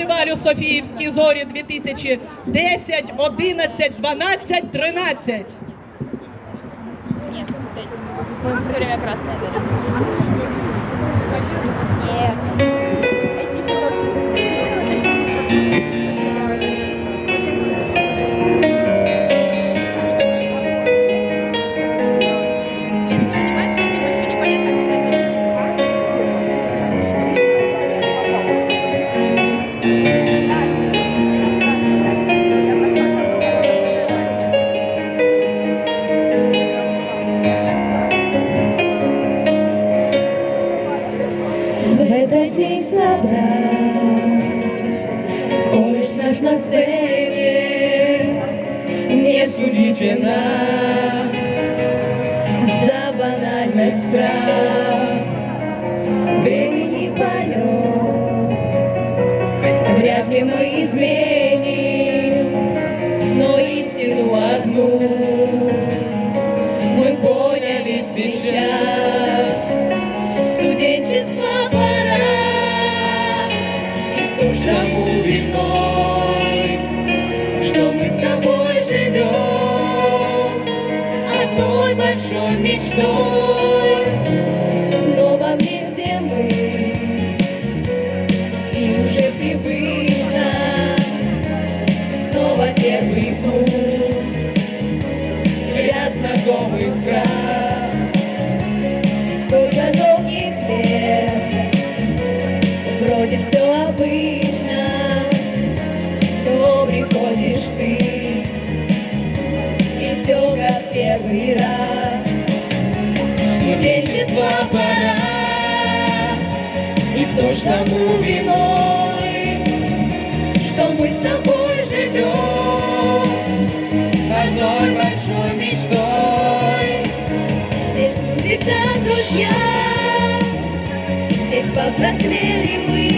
фестивалю Софіївські зорі 2010, 11, 12, 13. Нет, мы все время красные берем. Нет. Эти еще В этот день собрать. Колешь наш на сцене. Не судите нас За банальность фраз. Времени полет. Вряд ли мы изменим тому виной Что мы с тобой живем Одной большой мечтой. Снова вместе мы И уже привычно сегодня все обычно, то приходишь ты, и все как первый раз. Студенчество пора, и кто ж тому виной, что мы с тобой живем одной большой мечтой. Здесь всегда друзья, здесь повзрослели мы.